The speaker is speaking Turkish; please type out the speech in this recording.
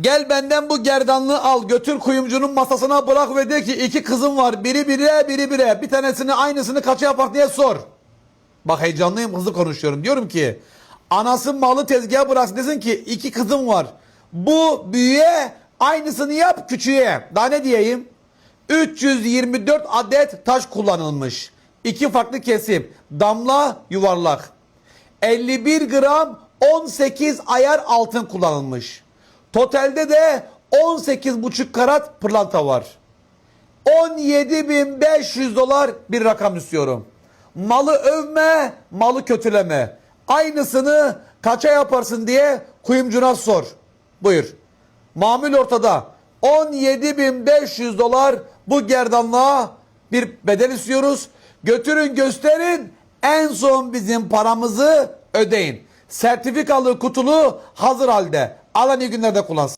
Gel benden bu gerdanlığı al götür kuyumcunun masasına bırak ve de ki iki kızım var biri bire biri bire. Bir tanesini aynısını kaça yapar diye sor. Bak heyecanlıyım hızlı konuşuyorum. Diyorum ki anası malı tezgaha bıraksın. Desin ki iki kızım var. Bu büyüğe aynısını yap küçüğe. Daha ne diyeyim? 324 adet taş kullanılmış. İki farklı kesim damla yuvarlak. 51 gram 18 ayar altın kullanılmış. Totalde de 18,5 karat pırlanta var. 17.500 dolar bir rakam istiyorum. Malı övme, malı kötüleme. Aynısını kaça yaparsın diye kuyumcuna sor. Buyur. Mamül ortada. 17.500 dolar bu gerdanlığa bir bedel istiyoruz. Götürün gösterin en son bizim paramızı ödeyin. Sertifikalı kutulu hazır halde. Alan iyi günlerde kullansın.